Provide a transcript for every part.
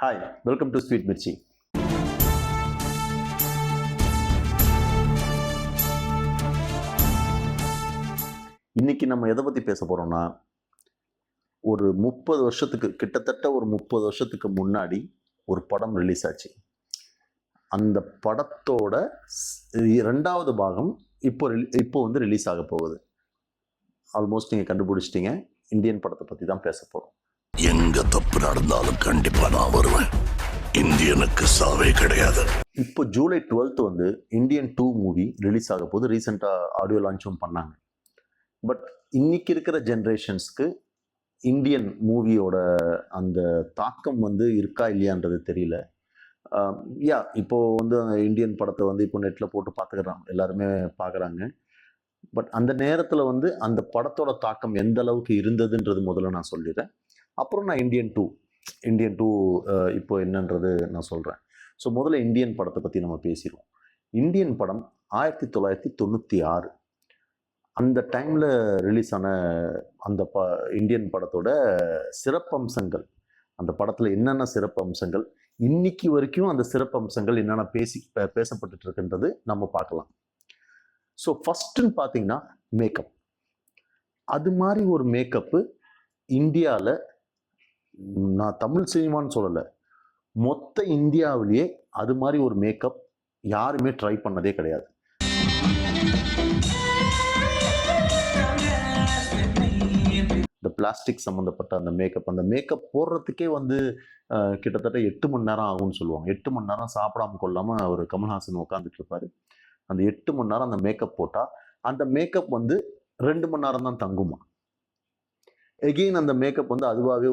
Hi welcome to sweet Mirchi இன்னைக்கு நம்ம எதை பற்றி பேச போகிறோம்னா ஒரு முப்பது வருஷத்துக்கு கிட்டத்தட்ட ஒரு முப்பது வருஷத்துக்கு முன்னாடி ஒரு படம் ரிலீஸ் ஆச்சு. அந்த படத்தோட ரெண்டாவது பாகம் இப்போ ரிலீ- இப்போ வந்து ரிலீஸ் ஆக போகுது. ஆல்மோஸ்ட் நீங்கள் கண்டுபிடிச்சிட்டிங்க இந்தியன் படத்தை பற்றி தான் பேச போகிறோம் எங்க தப்பு நடந்தாலும் கண்டிப்பா நான் வருவேன். இந்தியனுக்கு சாவே கிடையாது. இப்போ ஜூலை டுவெல்த் வந்து இந்தியன் டூ மூவி ரிலீஸ் ஆக போது ரீசெண்டாக ஆடியோ லான்ச்சும் பண்ணாங்க. பட் இன்னைக்கு இருக்கிற ஜென்ரேஷன்ஸ்க்கு இந்தியன் மூவியோட அந்த தாக்கம் வந்து இருக்கா இல்லையான்றது தெரியல. யா இப்போது வந்து அந்த இந்தியன் படத்தை வந்து இப்போ நெட்டில் போட்டு பார்த்துக்கிறாங்க. எல்லாருமே பார்க்குறாங்க. பட் அந்த நேரத்தில் வந்து அந்த படத்தோட தாக்கம் எந்த அளவுக்கு இருந்ததுன்றது முதல்ல நான் சொல்லிடுறேன். அப்புறம் நான் இந்தியன் டூ இந்தியன் டூ இப்போ என்னன்றது நான் சொல்கிறேன் ஸோ முதல்ல இந்தியன் படத்தை பற்றி நம்ம பேசிடுவோம். இந்தியன் படம் ஆயிரத்தி தொள்ளாயிரத்தி தொண்ணூற்றி ஆறு. அந்த டைமில் ரிலீஸ் ஆன அந்த ப இந்தியன் படத்தோட சிறப்பம்சங்கள். அந்த படத்தில் என்னென்ன சிறப்பு அம்சங்கள் இன்னைக்கு வரைக்கும் அந்த சிறப்பு அம்சங்கள் என்னென்ன பேசி பேசப்பட்டு இருக்குன்றது நம்ம பார்க்கலாம். ஸோ ஃபஸ்ட்டுன்னு பார்த்தீங்கன்னா மேக்கப் அது மாதிரி ஒரு மேக்கப்பு இந்தியாவில் நான் தமிழ் சினிமான்னு சொல்லலை. மொத்த இந்தியாவிலேயே அது மாதிரி ஒரு மேக்கப் யாருமே ட்ரை பண்ணதே கிடையாது. இந்த பிளாஸ்டிக் சம்மந்தப்பட்ட அந்த மேக்கப் அந்த மேக்கப் போடுறதுக்கே வந்து கிட்டத்தட்ட எட்டு மணி நேரம் ஆகும்னு சொல்லுவாங்க. எட்டு மணி நேரம் சாப்பிடாம கொள்ளாமல் அவர் கமல்ஹாசன் உட்காந்துட்டு இருப்பார் அந்த எட்டு மணி நேரம் அந்த மேக்கப் போட்டால் அந்த மேக்கப் வந்து ரெண்டு மணி நேரம் தான் தங்குமா? எகெயின் அந்த மேக்கப் வந்து அதுவாகவே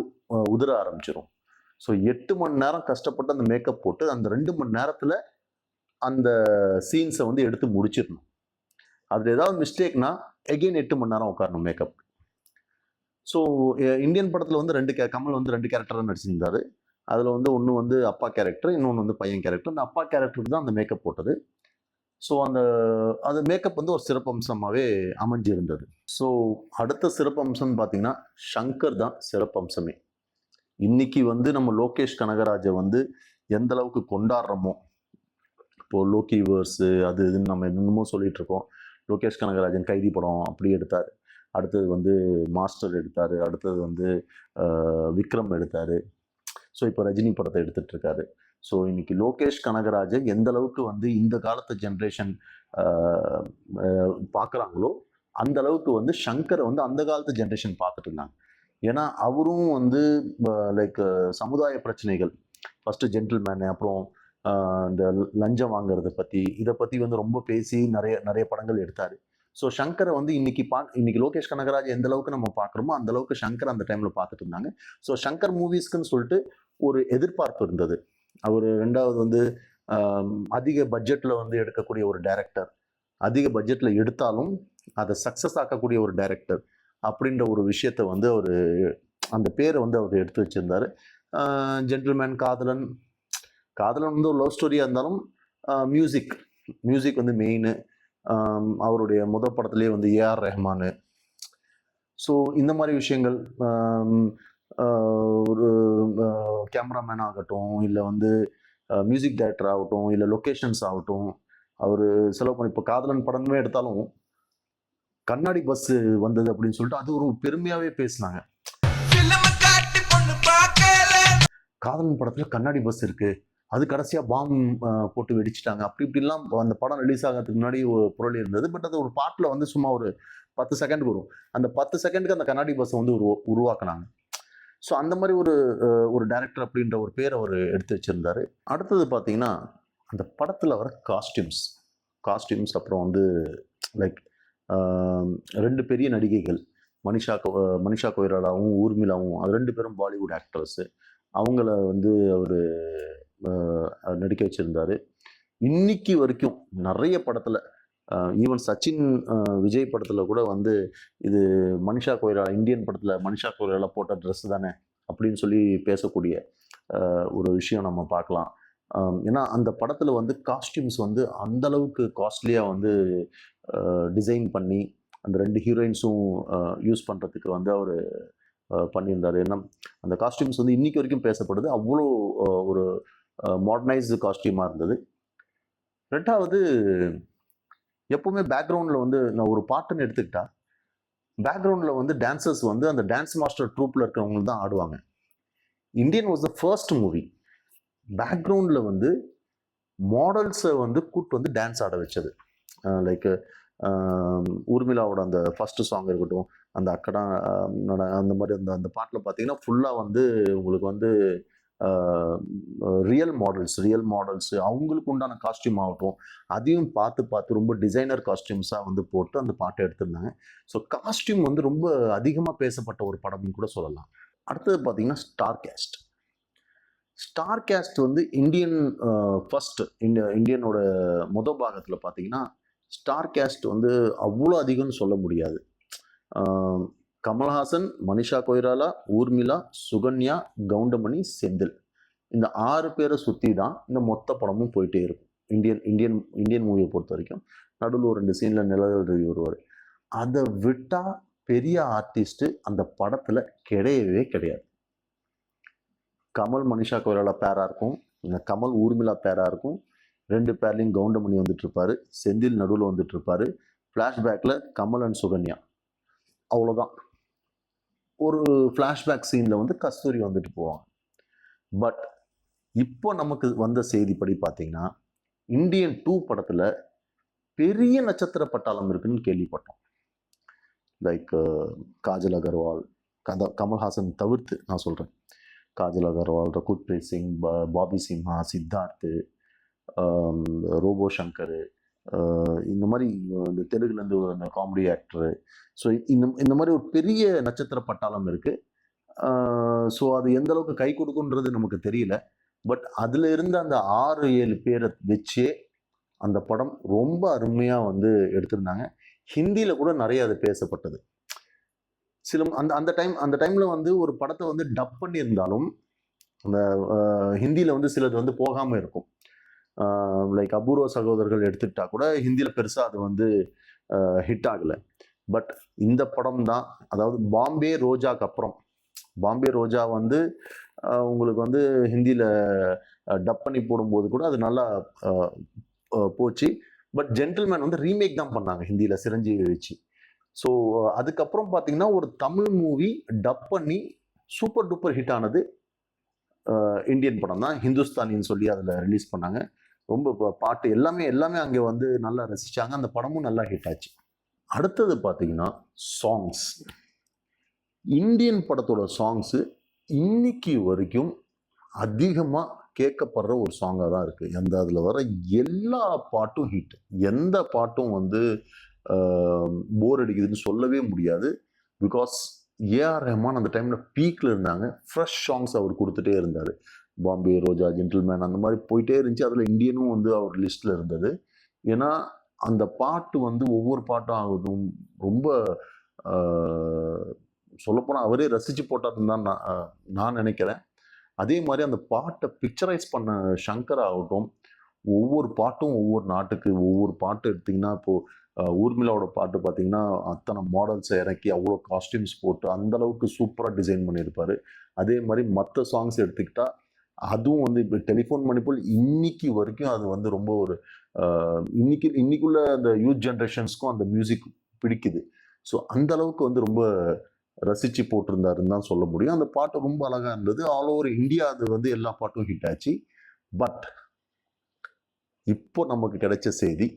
உதிர ஆரம்பிச்சிடும் ஸோ எட்டு மணி நேரம் கஷ்டப்பட்டு அந்த மேக்கப் போட்டு அந்த ரெண்டு மணி நேரத்தில் அந்த சீன்ஸை வந்து எடுத்து முடிச்சிடணும். அதில் ஏதாவது மிஸ்டேக்னா எகெயின் எட்டு மணி நேரம் உட்காரணும் மேக்கப் ஸோ இந்தியன் படத்தில் வந்து ரெண்டு கே கமல் வந்து ரெண்டு கேரக்டராக நடிச்சிருந்தாரு. அதில் வந்து ஒன்று வந்து அப்பா கேரக்டர் இன்னொன்று வந்து பையன் கேரக்டர் அந்த அப்பா கேரக்டருக்கு தான் அந்த மேக்கப் போட்டது. ஸோ அந்த அது மேக்கப் வந்து ஒரு சிறப்பம்சமாகவே அமைஞ்சிருந்தது. ஸோ அடுத்த சிறப்பம்சம்னு பார்த்தீங்கன்னா ஷங்கர் தான் சிறப்பம்சமே இன்னைக்கு வந்து நம்ம லோகேஷ் கனகராஜை வந்து எந்த அளவுக்கு கொண்டாடுறோமோ இப்போ லோக்கி வேர்ஸு அது இதுன்னு நம்ம என்னமோ சொல்லிட்டு இருக்கோம். லோகேஷ் கனகராஜன் கைதி படம் அப்படி எடுத்தார். அடுத்தது வந்து மாஸ்டர் எடுத்தார். அடுத்தது வந்து விக்ரம் எடுத்தார். ஸோ இப்போ ரஜினி படத்தை எடுத்துட்டு இருக்காரு. ஸோ இன்னைக்கு லோகேஷ் கனகராஜன் எந்த அளவுக்கு வந்து இந்த காலத்து ஜென்ரேஷன் பார்க்குறாங்களோ அந்த அளவுக்கு வந்து ஷங்கரை வந்து அந்த காலத்து ஜென்ரேஷன் பார்த்துட்டு இருந்தாங்க. ஏன்னா அவரும் வந்து லைக் சமுதாய பிரச்சனைகள். ஃபஸ்ட்டு ஜென்டில்மேனு அப்புறம் இந்த லஞ்சம் வாங்குறத பற்றி இதை பற்றி வந்து ரொம்ப பேசி நிறைய நிறைய படங்கள் எடுத்தார். ஸோ சங்கரை வந்து இன்னைக்கு பா இன்னைக்கு லோகேஷ் கனகராஜ் எந்த அளவுக்கு நம்ம பார்க்குறோமோ அந்த அளவுக்கு சங்கர் அந்த டைமில் பார்த்துட்டு இருந்தாங்க. ஸோ சங்கர் மூவிஸ்க்குன்னு சொல்லிட்டு ஒரு எதிர்பார்ப்பு இருந்தது. அவர் ரெண்டாவது வந்து அதிக பட்ஜெட்டில் வந்து எடுக்கக்கூடிய ஒரு டைரக்டர் அதிக பட்ஜெட்டில் எடுத்தாலும் அதை சக்ஸஸ் ஆக்கக்கூடிய ஒரு டைரக்டர் அப்படின்ற ஒரு விஷயத்த வந்து அவர் அந்த பேரை வந்து அவர் எடுத்து வச்சிருந்தாரு. ஜென்டில்மேன் காதலன். காதலன் வந்து ஒரு லவ் ஸ்டோரியாக இருந்தாலும் மியூசிக் மியூசிக் வந்து மெயின் அவருடைய முதல் படத்துலேயே வந்து ஏஆர் ரஹ்மானு. ஸோ இந்த மாதிரி விஷயங்கள் ஒரு கேமராமேன் ஆகட்டும் இல்லை வந்து மியூசிக் டைரக்டர் ஆகட்டும் இல்லை லொக்கேஷன்ஸ் ஆகட்டும் அவர் செலவு பண்ணி இப்போ காதலன் படமே எடுத்தாலும் கண்ணாடி பஸ் வந்தது அப்படின்னு சொல்லிட்டு அது ஒரு பெருமையாகவே பேசினாங்க. காதலன் படத்தில் கண்ணாடி பஸ் இருக்கு. அது கடைசியாக பாம் போட்டு வெடிச்சிட்டாங்க. அப்படி இப்படிலாம் அந்த படம் ரிலீஸ் ஆகிறதுக்கு முன்னாடி ஒரு பொருள் இருந்தது. பட் அது ஒரு பாட்டில் வந்து சும்மா ஒரு பத்து செகண்ட் வரும். அந்த பத்து செகண்டுக்கு அந்த கண்ணாடி பஸ்ஸை வந்து உருவா உருவாக்குனாங்க. ஸோ அந்த மாதிரி ஒரு ஒரு டைரக்டர் அப்படின்ற ஒரு பேர் அவர் எடுத்து வச்சிருந்தாரு. அடுத்தது பார்த்தீங்கன்னா அந்த படத்தில் வர காஸ்டியூம்ஸ் காஸ்டியூம்ஸ் அப்புறம் வந்து லைக் ரெண்டு பெரிய நடிகைகள். மனிஷா மனிஷா கொய்ராலாவும் ஊர்மிளாவும் அது ரெண்டு பேரும் பாலிவுட் ஆக்டர்ஸு அவங்கள வந்து அவர் நடிக்க வச்சிருந்தாரு. இன்னைக்கு வரைக்கும் நிறைய படத்தில் ஈவன் சச்சின் விஜய் படத்தில் கூட வந்து இது மனிஷா கொய்ராலா இந்தியன் படத்தில் மனிஷா கொய்ராலா போட்ட ட்ரெஸ் தானே அப்படின்னு சொல்லி பேசக்கூடிய ஒரு விஷயம் நம்ம பார்க்கலாம். ஏன்னா அந்த படத்தில் வந்து காஸ்டியூம்ஸ் வந்து அந்த அளவுக்கு காஸ்ட்லியாக வந்து டிசைன் பண்ணி அந்த ரெண்டு ஹீரோயின்ஸும் யூஸ் பண்ணுறதுக்கு வந்து அவர் பண்ணியிருந்தார் பண்ணியிருந்தாரு. ஏன்னா அந்த காஸ்டியூம்ஸ் வந்து இன்னைக்கு வரைக்கும் பேசப்படுது. அவ்வளோ ஒரு மாடர்னைஸ்டு காஸ்டியூமாக இருந்தது. ரெண்டாவது எப்போவுமே பேக்ரவுண்டில் வந்து நான் ஒரு பாட்டுன்னு எடுத்துக்கிட்டா பேக்ரவுண்டில் வந்து டான்சர்ஸ் வந்து அந்த டான்ஸ் மாஸ்டர் ட்ரூப்பில் இருக்கிறவங்க தான் ஆடுவாங்க. Indian was the first movie பேக்ரவுண்டில் வந்து மாடல்ஸை வந்து கூட்டு வந்து டான்ஸ் ஆட வச்சது. லைக் ஊர்மிளாவோட அந்த ஃபர்ஸ்ட் சாங் இருக்கட்டும் அந்த அக்கடா அந்த மாதிரி அந்த அந்த பாட்டில் பார்த்தீங்கன்னா ஃபுல்லாக வந்து உங்களுக்கு வந்து ரியல் மாடல்ஸ் ரியல் மாடல்ஸ் அவங்களுக்கு உண்டான காஸ்டியூம் ஆகட்டும் அதையும் பார்த்து பார்த்து ரொம்ப டிசைனர் காஸ்டியூம்ஸாக வந்து போட்டு அந்த பாட்டை எடுத்திருந்தாங்க. ஸோ காஸ்டியூம் வந்து ரொம்ப அதிகமாக பேசப்பட்ட ஒரு படம்னு கூட சொல்லலாம். அடுத்தது பார்த்தீங்கன்னா ஸ்டார் கேஸ்ட் ஸ்டார் கேஸ்ட் வந்து இந்தியன் ஃபர்ஸ்ட் இந்த இந்தியனோட முத பாகத்தில் பார்த்தீங்கன்னா ஸ்டார் கேஸ்ட் வந்து அவ்வளோ அதிகம்னு சொல்ல முடியாது. கமல்ஹாசன் மனிஷா கொய்ராலா ஊர்மிளா சுகன்யா கவுண்டமணி செந்தில். இந்த ஆறு பேரை சுற்றி தான் இந்த மொத்த படமும் போயிட்டே இருக்கும். இந்தியன் இந்தியன் இந்தியன் மூவியை பொறுத்த வரைக்கும். நடுவில் ஒரு ரெண்டு சீனில் நிழல் ரவி வருவார். அதை விட்டால் பெரிய ஆர்டிஸ்ட்டு அந்த படத்தில் கிடையவே கிடையாது. கமல் மனிஷா கோயிலால் பேராக இருக்கும். இந்த கமல் ஊர்மிளா பேராக இருக்கும். ரெண்டு பேர்லையும் கவுண்டமணி வந்துட்டுருப்பாரு செந்தில் நடுவில் வந்துட்டுருப்பாரு ஃப்ளாஷ்பேக்கில் கமல் அண்ட் சுகன்யா. அவ்வளோதான் ஒரு ஃப்ளாஷ்பேக் சீனில் வந்து கஸ்தூரி வந்துட்டு போவாங்க. பட் இப்போ நமக்கு வந்த செய்திப்படி பார்த்தீங்கன்னா இந்தியன் டூ படத்தில் பெரிய நட்சத்திர பட்டாளம் இருக்குன்னு கேள்விப்பட்டோம். லைக் காஜல் அகர்வால் கத கமல்ஹாசன் தவிர்த்து நான் சொல்கிறேன் காஜல் அகர்வால் ரகுத்பிரீத் சிங் பாபி சிம்ஹா சித்தார்த்து ரோபோ சங்கர் இந்த மாதிரி இந்த தெலுங்குலேருந்து அந்த காமெடி ஆக்டரு ஸோ இந்த இந்த மாதிரி ஒரு பெரிய நட்சத்திர பட்டாளம் இருக்குது ஸோ uh, அது எந்த அளவுக்கு கை கொடுக்குன்றது நமக்கு தெரியல. பட் அதில் இருந்த அந்த ஆறு ஏழு பேரை வச்சே அந்த படம் ரொம்ப அருமையாக வந்து எடுத்திருந்தாங்க. ஹிந்தியில் கூட நிறைய அது பேசப்பட்டது. சில அந்த அந்த டைம் அந்த டைமில் வந்து ஒரு படத்தை வந்து டப் பண்ணியிருந்தாலும் அந்த ஹிந்தியில் வந்து சிலது வந்து போகாமல் இருக்கும். லைக் அபூர்வ சகோதரர்கள் எடுத்துக்கிட்டா கூட ஹிந்தியில் பெருசாக அது வந்து ஹிட் ஆகலை. பட் இந்த படம் தான் அதாவது பாம்பே ரோஜாக்கு அப்புறம். பாம்பே ரோஜா வந்து உங்களுக்கு வந்து ஹிந்தியில் டப் பண்ணி போடும்போது கூட அது நல்லா போச்சு. பட் ஜென்டில்மேன் வந்து ரீமேக் தான் பண்ணாங்க ஹிந்தியில் சிரஞ்சீவி வச்சு. ஸோ அதுக்கப்புறம் பார்த்தீங்கன்னா ஒரு தமிழ் மூவி டப் பண்ணி சூப்பர் டூப்பர் ஹிட் ஆனது இந்தியன் படம் தான். ஹிந்துஸ்தானின்னு சொல்லி அதில் ரிலீஸ் பண்ணாங்க. ரொம்ப பாட்டு எல்லாமே எல்லாமே அங்கே வந்து நல்லா ரசிச்சாங்க. அந்த படமும் நல்லா ஹிட் ஆச்சு. அடுத்தது பார்த்தீங்கன்னா சாங்ஸ் இந்தியன் படத்தோட சாங்ஸு இன்னைக்கு வரைக்கும் அதிகமாக கேட்கப்படுற ஒரு சாங்காக தான் இருக்குது எந்த அதில் வர எல்லா பாட்டும் ஹிட் எந்த பாட்டும் வந்து போர் அடிக்குதுன்னு சொல்லவே முடியாது. பிகாஸ் ஏஆர் ரஹ்மான் அந்த டைமில் பீக்கில் இருந்தாங்க. ஃப்ரெஷ் சாங்ஸ் அவர் கொடுத்துட்டே இருந்தார். பாம்பே ரோஜா ஜென்டில்மேன் அந்த மாதிரி போயிட்டே இருந்துச்சு. அதில் இந்தியனும் வந்து அவர் லிஸ்ட்டில் இருந்தது. ஏன்னா அந்த பாட்டு வந்து ஒவ்வொரு பாட்டும் ஆகுதும். ரொம்ப சொல்லப்போனால் அவரே ரசித்து போட்டாருன்னு தான் நான் நான் நினைக்கிறேன். அதே மாதிரி அந்த பாட்டை பிக்சரைஸ் பண்ண சங்கர் ஆகட்டும் ஒவ்வொரு பாட்டும் ஒவ்வொரு நாட்டுக்கு ஒவ்வொரு பாட்டு எடுத்திங்கன்னா இப்போது ஊர்மிளாவோட பாட்டு பார்த்தீங்கன்னா அத்தனை மாடல்ஸை இறக்கி அவ்வளோ காஸ்டியூம்ஸ் போட்டு அந்த அளவுக்கு சூப்பராக டிசைன் பண்ணியிருப்பாரு. அதே மாதிரி மற்ற சாங்ஸ் எடுத்துக்கிட்டா அதுவும் வந்து இப்போ டெலிஃபோன் மணிப்போல் இன்னைக்கு வரைக்கும் அது வந்து ரொம்ப ஒரு இன்னைக்கு இன்னைக்குள்ள அந்த யூத் ஜென்ரேஷன்ஸ்க்கும் அந்த மியூசிக் பிடிக்குது. ஸோ அந்த அளவுக்கு வந்து ரொம்ப ரசித்து போட்டிருந்தாருன்னு தான் சொல்ல முடியும். அந்த பாட்டு ரொம்ப அழகாக இருந்தது. ஆல் ஓவர் இந்தியா அது வந்து எல்லா பாட்டும் ஹிட் ஆச்சு. பட் இப்போ நமக்கு கிடைச்ச செய்தி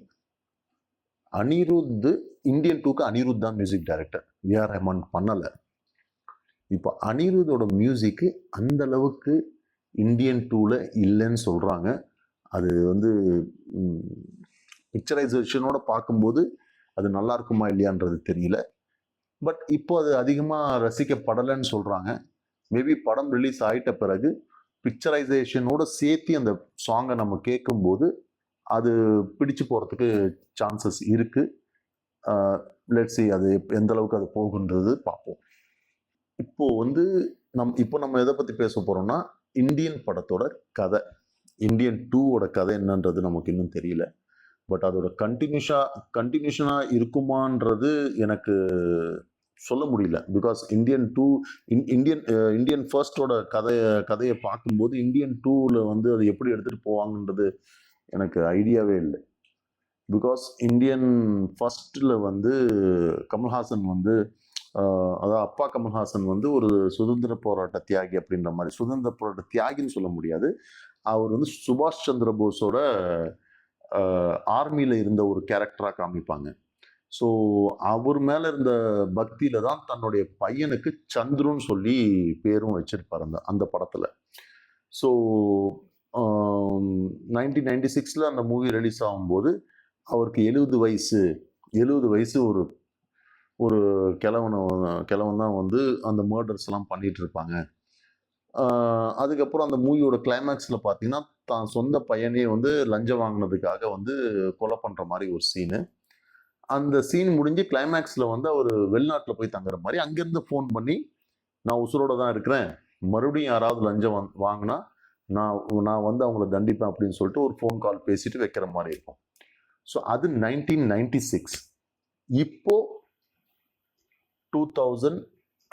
அனிருத் இந்தியன் டூக்கு அனிருத் தான் மியூசிக் டைரக்டர் ஏஆர் ரஹ்மான் பண்ணலை. இப்போ அனிருத்தோட மியூசிக்கு அந்த அளவுக்கு இந்தியன் டூவில் இல்லைன்னு சொல்கிறாங்க அது வந்து பிக்சரைசேஷனோட பார்க்கும்போது அது நல்லா இருக்குமா இல்லையான்றது தெரியல. பட் இப்போ அது அதிகமாக ரசிக்கப்படலைன்னு சொல்கிறாங்க மேபி படம் ரிலீஸ் ஆகிட்ட பிறகு பிக்சரைசேஷனோட சேர்த்து அந்த சாங்கை நம்ம கேட்கும்போது அது பிடிச்சு போகிறதுக்கு சான்சஸ் இருக்குது லெட்ஸி அது எந்த அளவுக்கு அது போகுன்றது பார்ப்போம். இப்போது வந்து நம் இப்போ நம்ம எதை பற்றி பேச போகிறோம்னா இந்தியன் படத்தோட கதை. இந்தியன் டூவோட கதை என்னன்றது நமக்கு இன்னும் தெரியல. பட் அதோட கண்டினியூஷா கண்டினியூஷனாக இருக்குமான்றது எனக்கு சொல்ல முடியல. Because Indian two in Indian Indian ஃபர்ஸ்டோட கதையை கதையை பார்க்கும்போது இந்தியன் டூவில் வந்து அது எப்படி எடுத்துகிட்டு போவாங்கன்றது எனக்கு ஐடியாவே இல்லை. பிகாஸ் இந்தியன் ஃபஸ்ட்டில் வந்து கமல்ஹாசன் வந்து அதாவது அப்பா கமல்ஹாசன் வந்து ஒரு சுதந்திர போராட்ட தியாகி அப்படின்ற மாதிரி சுதந்திர போராட்ட தியாகின்னு சொல்ல முடியாது. அவர் வந்து சுபாஷ் சந்திர போஸோட ஆர்மியில் இருந்த ஒரு கேரக்டராக காமிப்பாங்க. ஸோ அவர் மேலே இருந்த பக்தியில் தான் தன்னுடைய பையனுக்கு சந்துருன்னு சொல்லி பேரும் வச்சிருப்பார் அந்த அந்த படத்தில். ஸோ நைன்டீன் நைன்டி சிக்ஸில் அந்த மூவி ரிலீஸ் ஆகும்போது அவருக்கு எழுபது வயசு எழுபது வயசு ஒரு ஒரு கிழவனை கிழவன் தான் வந்து அந்த மர்டர்ஸ் எல்லாம் இருப்பாங்க. அதுக்கப்புறம் அந்த மூவியோட கிளைமேக்ஸில் பார்த்தீங்கன்னா தான் சொந்த பையனே வந்து லஞ்சம் வாங்கினதுக்காக வந்து கொலை பண்ணுற மாதிரி ஒரு சீனு அந்த சீன் முடிஞ்சு கிளைமேக்ஸில் வந்து அவர் வெளிநாட்டில் போய் தங்குற மாதிரி அங்கேருந்து ஃபோன் பண்ணி நான் உசுரோட தான் இருக்கிறேன். மறுபடியும் யாராவது லஞ்சம் வாங்கினா நான் நான் வந்து அவங்கள தண்டிப்பேன் அப்படின்னு சொல்லிட்டு ஒரு ஃபோன் கால் பேசிட்டு வைக்கிற மாதிரி இருக்கும். ஸோ அது நைன்டீன் நைன்டி சிக்ஸ் இப்போ two thousand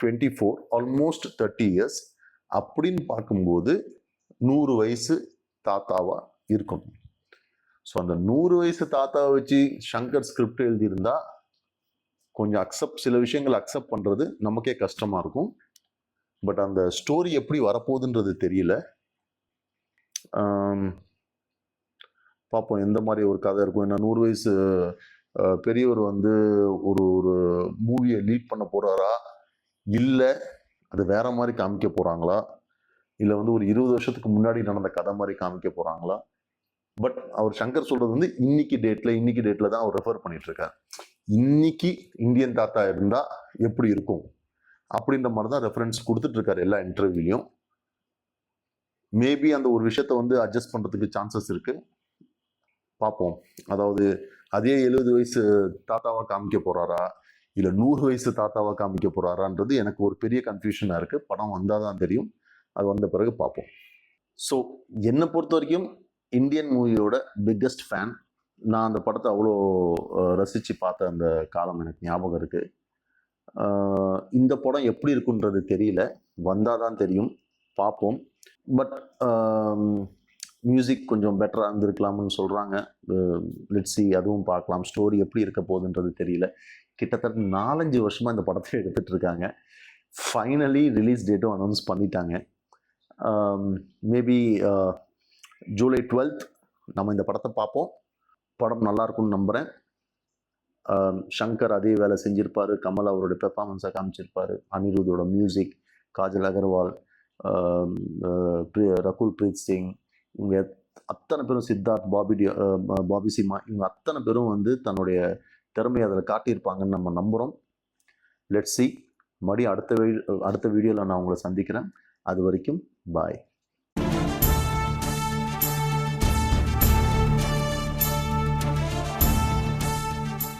twenty four almost thirty years அப்படின்னு பார்க்கும்போது நூறு வயசு தாத்தாவா இருக்கும். ஸோ அந்த நூறு வயசு தாத்தாவை வச்சு சங்கர் ஸ்கிரிப்ட் எழுதியிருந்தா கொஞ்சம் அக்செப்ட் சில விஷயங்கள் அக்செப்ட் பண்ணுறது நமக்கே கஷ்டமாக இருக்கும். பட் அந்த ஸ்டோரி எப்படி வரப்போகுதுன்றது தெரியல. பார்ப்போம் எந்த மாதிரி ஒரு கதை இருக்கும்? ஏன்னா நூறு வயசு பெரியவர் வந்து ஒரு ஒரு மூவியை லீட் பண்ண போகிறாரா இல்லை அது வேற மாதிரி காமிக்க போகிறாங்களா இல்லை வந்து ஒரு இருபது வருஷத்துக்கு முன்னாடி நடந்த கதை மாதிரி காமிக்க போகிறாங்களா பட் அவர் சங்கர் சொல்கிறது வந்து இன்னைக்கு டேட்டில் இன்னைக்கு டேட்டில் தான் அவர் ரெஃபர் பண்ணிகிட்ருக்கார் இன்னைக்கு இந்தியன் தாத்தா இருந்தால் எப்படி இருக்கும்? அப்படின்ற மாதிரி தான் ரெஃபரன்ஸ் கொடுத்துட்ருக்காரு எல்லா இன்டர்வியூலையும் மேபி அந்த ஒரு விஷயத்த வந்து அட்ஜஸ்ட் பண்ணுறதுக்கு சான்சஸ் இருக்குது பார்ப்போம். அதாவது அதே எழுபது வயசு தாத்தாவாக காமிக்க போகிறாரா இல்லை நூறு வயசு தாத்தாவாக காமிக்க போகிறாரான்றது எனக்கு ஒரு பெரிய கன்ஃபியூஷனாக இருக்குது படம் வந்தால் தான் தெரியும். அது வந்த பிறகு பார்ப்போம். ஸோ என்னை பொறுத்த வரைக்கும் இந்தியன் மூவியோட பிக்கஸ்ட் ஃபேன் நான் அந்த படத்தை அவ்வளோ ரசித்து பார்த்த அந்த காலம் எனக்கு ஞாபகம் இருக்குது இந்த படம் எப்படி இருக்குன்றது தெரியல. வந்தால் தான் தெரியும். பார்ப்போம். பட் மியூசிக் um, கொஞ்சம் பெட்டராக இருந்திருக்கலாம்னு சொல்கிறாங்க லிட்ஸி அதுவும் பார்க்கலாம். ஸ்டோரி எப்படி இருக்க போகுதுன்றது தெரியல. கிட்டத்தட்ட நாலஞ்சு வருஷமாக இந்த படத்தை எடுத்துகிட்டு இருக்காங்க. ஃபைனலி ரிலீஸ் டேட்டும் அனௌன்ஸ் பண்ணிட்டாங்க. மேபி ஜூலை டுவெல்த் நம்ம இந்த படத்தை பார்ப்போம். படம் நல்லாயிருக்கும்னு நம்புகிறேன் ஷங்கர் um, அதே வேலை செஞ்சிருப்பாரு. கமல் அவருடைய பெர்ஃபார்மன்ஸை காமிச்சிருப்பார். அனிருதோட மியூசிக் காஜல் அகர்வால் ரகுல் பிரீத் சிங் இவங்க அத்தனை பேரும் சித்தார்த் பாபி பாபி சிம்மா இவங்க அத்தனை பேரும் வந்து தன்னுடைய திறமையை அதில் காட்டியிருப்பாங்கன்னு நம்ம நம்புகிறோம் லெட் சி மறுபடியும் அடுத்த வீ அடுத்த வீடியோவில் நான் உங்களை சந்திக்கிறேன். அது வரைக்கும் பாய்